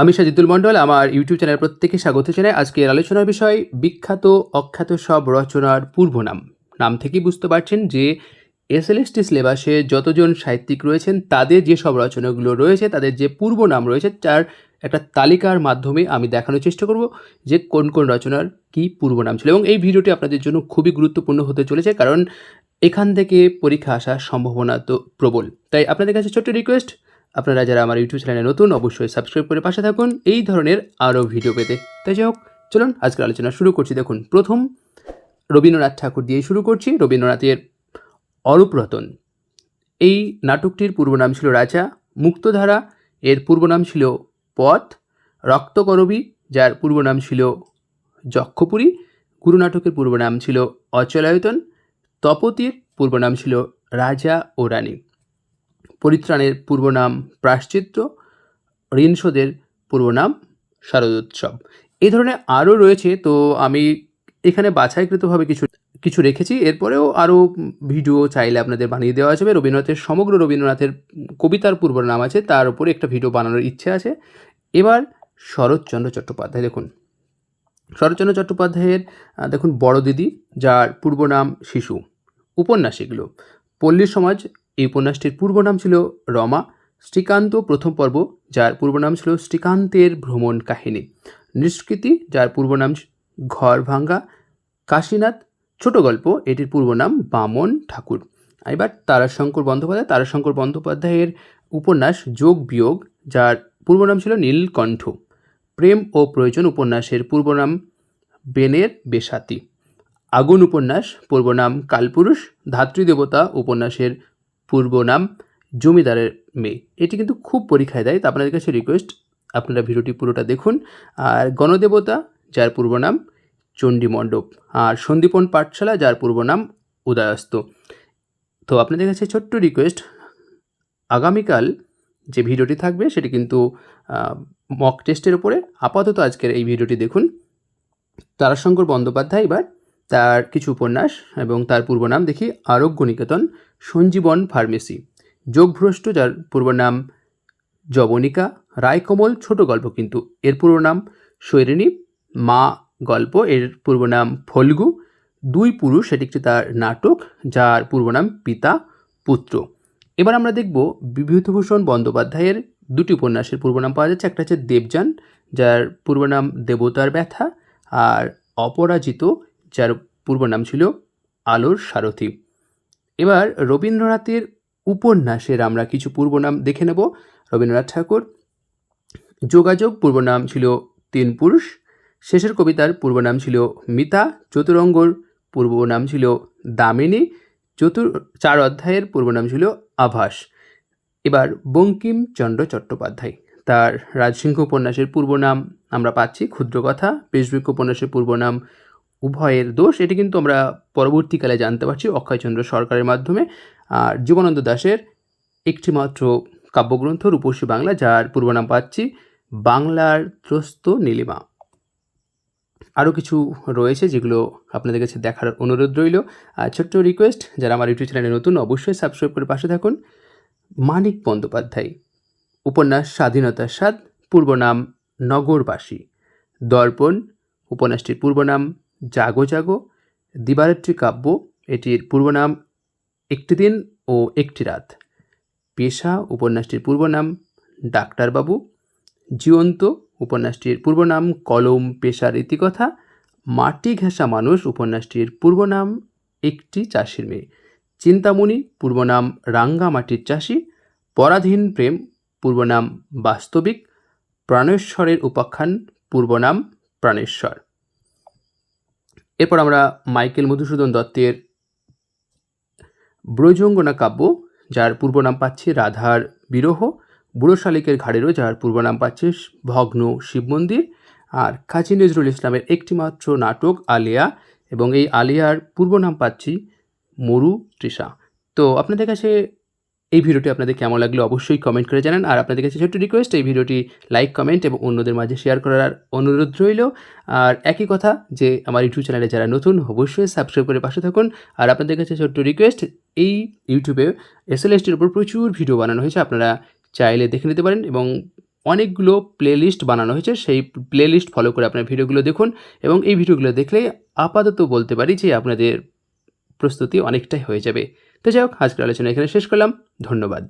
আমি সাজিদুল মণ্ডল, আমার YouTube channel প্রত্যেকে স্বাগত জানাই। আজকের আলোচনার বিষয়, বিখ্যাত, অখ্যাত সব রচনার পূর্ব নাম নাম থেকেই বুঝতে পারছেন যে, এসএলএসটি সিলেবাসে যতজন সাহিত্যিক রয়েছেন, তাদের যে সব রচনাগুলো রয়েছে, তাদের যে পূর্ব নাম রয়েছে, তার একটা তালিকার মাধ্যমে আমি দেখানোর চেষ্টা করব যে কোন কোন রচনার কি পূর্ব নাম ছিল। এবং এই ভিডিওটি আপনাদের জন্য খুবই গুরুত্বপূর্ণ হতে চলেছে, কারণ এখান থেকে পরীক্ষা আসার সম্ভাবনা তো প্রবল। তাই আপনাদের কাছে ছোট্ট রিকোয়েস্ট আপনারা যারা আমার ইউটিউব চ্যানেলে নতুন, অবশ্যই সাবস্ক্রাইব করে পাশে থাকুন। এই ধরনের আরও ভিডিও পেতে। তাই যাই হোক, চলুন আজকের আলোচনা শুরু করছি। দেখুন, প্রথম, রবীন্দ্রনাথ ঠাকুর দিয়ে শুরু করছি। রবীন্দ্রনাথের অরূপ রতন এই নাটকটির পূর্ব নাম ছিল রাজা, মুক্তধারা, এর পূর্ব নাম ছিল পথ, রক্তকরবী, যার পূর্ব নাম ছিল যক্ষপুরী, গুরু নাটকের পূর্ব নাম ছিল অচলায়তন, তপতির, পূর্ব নাম ছিল রাজা ও রানী। পরিত্রাণের পূর্বনাম প্রাশ্চিত্য ঋণশোধের পূর্ব নাম শারদোৎসব। এই ধরনের আরও রয়েছে, তো আমি এখানে বাছাইকৃতভাবে কিছু কিছু রেখেছি। এরপরেও আরও ভিডিও চাইলে আপনাদের বানিয়ে দেওয়া যাবে। রবীন্দ্রনাথের, সমগ্র রবীন্দ্রনাথের কবিতার পূর্ব নাম আছে। তার উপরে একটা ভিডিও বানানোর ইচ্ছে আছে। এবার শরৎচন্দ্র চট্টোপাধ্যায়, দেখুন। শরৎচন্দ্র চট্টোপাধ্যায়ের দেখুন বড় দিদি যার পূর্বনাম শিশু, উপন্যাস এগুলো। পল্লী সমাজ এই উপন্যাসটির পূর্ব নাম ছিল রমা, শ্রীকান্ত প্রথম পর্ব, যার পূর্ব নাম ছিল শ্রীকান্তের ভ্রমণ কাহিনী। নিষ্কৃতি যার পূর্ব নাম ঘর ভাঙ্গা কাশীনাথ, ছোট গল্প, এটির পূর্ব নাম বামন ঠাকুর। এবার তারাশঙ্কর বন্দ্যোপাধ্যায়, তারাশঙ্কর বন্দ্যোপাধ্যায়ের উপন্যাস যোগ বিয়োগ, যার পূর্ব নাম ছিল নীলকণ্ঠ। প্রেম ও প্রয়োজন উপন্যাসের পূর্ব নাম বেনের বেসাতি। আগুন উপন্যাস, পূর্ব নাম কালপুরুষ। ধাত্রীদেবতা উপন্যাসের পূর্ব নাম জমিদারের মেয়ে। এটি কিন্তু খুব পরীক্ষায় দেয়, তা আপনাদের কাছে রিকোয়েস্ট আপনারা ভিডিওটি পুরোটা দেখুন। আর গণদেবতা, যার পূর্ব নাম চণ্ডী মণ্ডপ। আর সন্দীপন পাঠশালা, যার পূর্ব নাম উদয়স্ত। তো আপনাদের কাছে ছোট্ট রিকোয়েস্ট আগামীকাল যে ভিডিওটি থাকবে, সেটি কিন্তু মক টেস্টের উপরে। আপাতত আজকের এই ভিডিওটি দেখুন। তারাশঙ্কর বন্দ্যোপাধ্যায় এবার তার কিছু উপন্যাস এবং তার পূর্ব নাম দেখি আরোগ্য নিকেতন সঞ্জীবন ফার্মেসি। যোগভ্রষ্ট, যার পূর্ব নাম জবনিকা রায়কমল, ছোট গল্প কিন্তু। এর পূর্ব নাম শৈরিণী মা গল্প, এর পূর্ব নাম ফল্গু। দুই পুরুষ সেটি একটি তার নাটক, যার পূর্ব নাম পিতা, পুত্র। এবার আমরা দেখব বিভূতিভূষণ বন্দ্যোপাধ্যায়ের দুটি উপন্যাসের পূর্ব নাম পাওয়া যাচ্ছে। একটা হচ্ছে দেবযান, যার পূর্ব নাম দেবতার ব্যথা, আর অপরাজিত যার পূর্ব নাম ছিল আলোর সারথি। এবার রবীন্দ্রনাথের উপন্যাসের আমরা কিছু পূর্ব নাম দেখে নেব। রবীন্দ্রনাথ ঠাকুর, যোগাযোগ পূর্ব নাম ছিল তিন পুরুষ, শেষের কবিতার পূর্ব নাম ছিল মিতা, চতুরঙ্গর পূর্ব নাম ছিল দামিনী, চতুর, চার অধ্যায়ের পূর্ব নাম ছিল আভাস। এবার বঙ্কিমচন্দ্র চট্টোপাধ্যায়, তার রাজসিংহ উপন্যাসের পূর্ব নাম আমরা পাচ্ছি ক্ষুদ্র কথা বেশবৃক্ষ উপন্যাসের পূর্ব নাম উভয়ের দোষ, এটি কিন্তু আমরা পরবর্তীকালে জানতে পারছি অক্ষয়চন্দ্র সরকারের মাধ্যমে। আর জীবনানন্দ দাশের একটিমাত্র কাব্যগ্রন্থ, রূপসী বাংলা, যার পূর্ব নাম পাচ্ছি, বাংলার ত্রস্ত নীলিমা। আরও কিছু রয়েছে যেগুলো আপনাদের কাছে দেখার অনুরোধ রইল। আর ছোট্ট রিকোয়েস্ট যারা আমার ইউটিউব চ্যানেলে নতুন, অবশ্যই সাবস্ক্রাইব করে পাশে থাকুন। মানিক বন্দ্যোপাধ্যায়, উপন্যাস স্বাধীনতার স্বাদ পূর্ব নাম নগরবাসী। দর্পণ, উপন্যাসটির পূর্ব নাম জাগো জাগো, দিবারাত্রি কাব্য, এটির পূর্ব নাম একটি দিন ও একটি রাত। পেশা উপন্যাসটির পূর্ব নাম ডাক্তারবাবু জীবন্ত উপন্যাসটির পূর্ব নাম কলম, পেশা, রীতিকথা, মাটি ঘেঁষা মানুষ উপন্যাসটির পূর্ব নাম একটি চাষির মেয়ে। চিন্তামণি পূর্ব নাম রাঙ্গামাটির চাষি, পরাধীন প্রেম পূর্ব নাম বাস্তবিক, প্রাণেশ্বরের উপাখ্যান পূর্ব নাম প্রাণেশ্বর। এরপর আমরা মাইকেল মধুসূদন দত্তের ব্রজঙ্গনা কাব্য, যার পূর্ব নাম পাচ্ছে রাধার বিরহ, বুড়ো শালিকের ঘাড়েরও যার পূর্ব নাম পাচ্ছে ভগ্ন শিব মন্দির, আর কাজী নজরুল ইসলামের একটিমাত্র নাটক আলিয়া, এবং এই আলিয়ার পূর্ব নাম পাচ্ছি মরু তৃষা। তো আপনাদের কাছে এই ভিডিওটি আপনাদের কেমন লাগল অবশ্যই কমেন্ট করে জানান। আর আপনাদের কাছে ছোট্ট রিকোয়েস্ট এই ভিডিওটি লাইক কমেন্ট এবং অন্যদের মাঝে শেয়ার করার অনুরোধ রইল। আর একই কথা যে আমার ইউটিউব চ্যানেলে যারা নতুন, অবশ্যই সাবস্ক্রাইব করে পাশে থাকুন। আর আপনাদের কাছে ছোট্ট রিকোয়েস্ট এই ইউটিউবে এস এল এসটির উপর প্রচুর ভিডিও বানানো হয়েছে। আপনারা চাইলে দেখে নিতে পারেন এবং অনেকগুলো প্লেলিস্ট বানানো হয়েছে। সেই প্লেলিস্ট ফলো করে আপনার ভিডিওগুলো দেখুন এবং এই ভিডিওগুলো দেখলে আপাতত বলতে পারি যে আপনাদের প্রস্তুতি অনেকটাই হয়ে যাবে। তো যাই হোক আজকের আলোচনা এখানে শেষ করলাম। ধন্যবাদ।